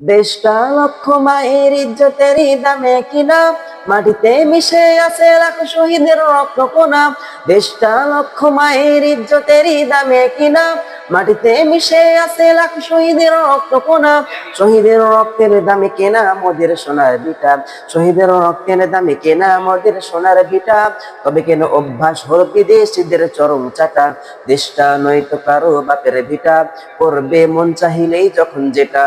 দেশটা লক্ষ মায়ের ইজ্জতেরই দামে কিনা? মাটিতে মিশে আছে লাখ শহীদের রক্ত কোনা। দেশটা লক্ষ মায়ের ইজ্জতেরই দামে কিনা? মাটিতে মিশে আছে লাখ শহীদের রক্ত কোনা। শহীদের রক্তের দামে কেনা মোদের সোনার বিটা শহীদের রক্তের দামে কেনা মোদের সোনার বিটা তবে কেন অভ্যাস হল বিদেশিদের চরম চাটা? দেশটা নয়তো কারও বাপের ভিটা। করবে মন চাহিলেই যখন যেটা।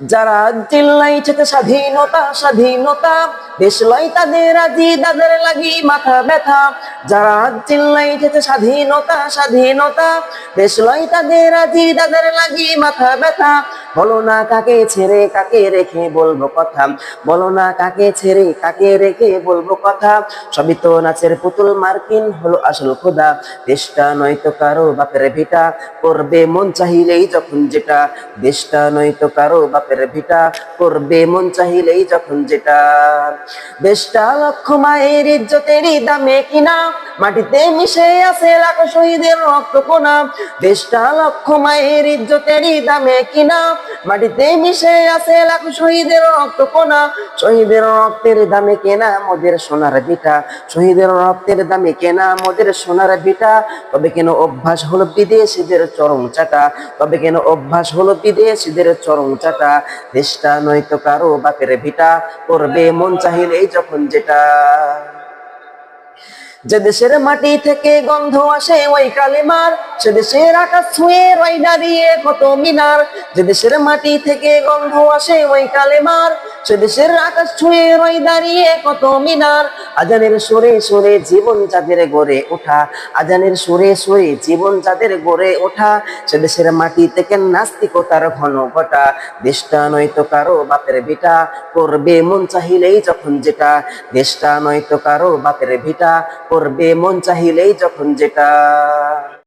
যারা চিল্লাইছে স্বাধীনতা স্বাধীনতা, দেশ লাই তাদের আজি দাদের লাগি মাথা ব্যথা। যারা চিল্লাইছে স্বাধীনতা স্বাধীনতা, দেশ লাই তাদের আজি দাদের লাগি মাথা ব্যথা। বলো না কাকে ছেড়ে, কাকে রেখে বলব কথা? বলো না কাকে ছেড়ে, কাকে রেখে বলব কথা? সবই তো নাচের পুতুল মার্কিন হলো আসল খোদা। দেশটা নয় তো কারও বাপের ভিটা, করবে মন চাহিলেই যখন যেটা। দেশটা নয় তো কারও বাপের ভিটা করবে, মন চাহিলেই যখন যেটা। দেশটা লক্ষ মায়ের ইজ্জতেরই দামে কিনা, মাটিতে মিশে আছে লাখ শহীদের রক্ত কোনা। দেশটা লক্ষ মায়ের ইজ্জতেরই দামে কিনা মাটিতে মিশে আছে লাখ শহীদের রক্ত কোনা শহীদের রক্তের দামে কেনা মোদের সোনার বিটা শহীদের রক্তের দামে কেনা মোদের সোনার বিটা তবে কেন অভ্যাস হলো বিদেশিদের চরম চাটা? তবে কেন অভ্যাস হলো বিদেশিদের চরম চাটা? দেশটা নয়তো কারও বাপের ভিটা। করবে মন চাহিলেই যখন যেটা। যে দেশের মাটি থেকে গন্ধ আসে ওই কালিমার, সে দেশের আকাশ ছুঁয়ে রয় দাঁড়িয়ে কত মিনার। যে দেশের মাটি থেকে গন্ধ আসে ওই কালিমার সে আকাশ ছুঁয়ে রই দাঁড়িয়ে কত মিনার। আজানের সুরে সুরে জীবন যাদের গড়ে ওঠা। আজানের সুরে সুরে জীবন যাদের গড়ে ওঠা। সে মাটি থেকে নাস্তিকতার ঘন ঘটা। দেশটা নয়তো কারও বাপের বিটা করবে মন চাহিলেই যখন যেটা। দেশটা নয়তো কারও বাপের ভিটা। করবে মন চাহিলেই যখন যেটা।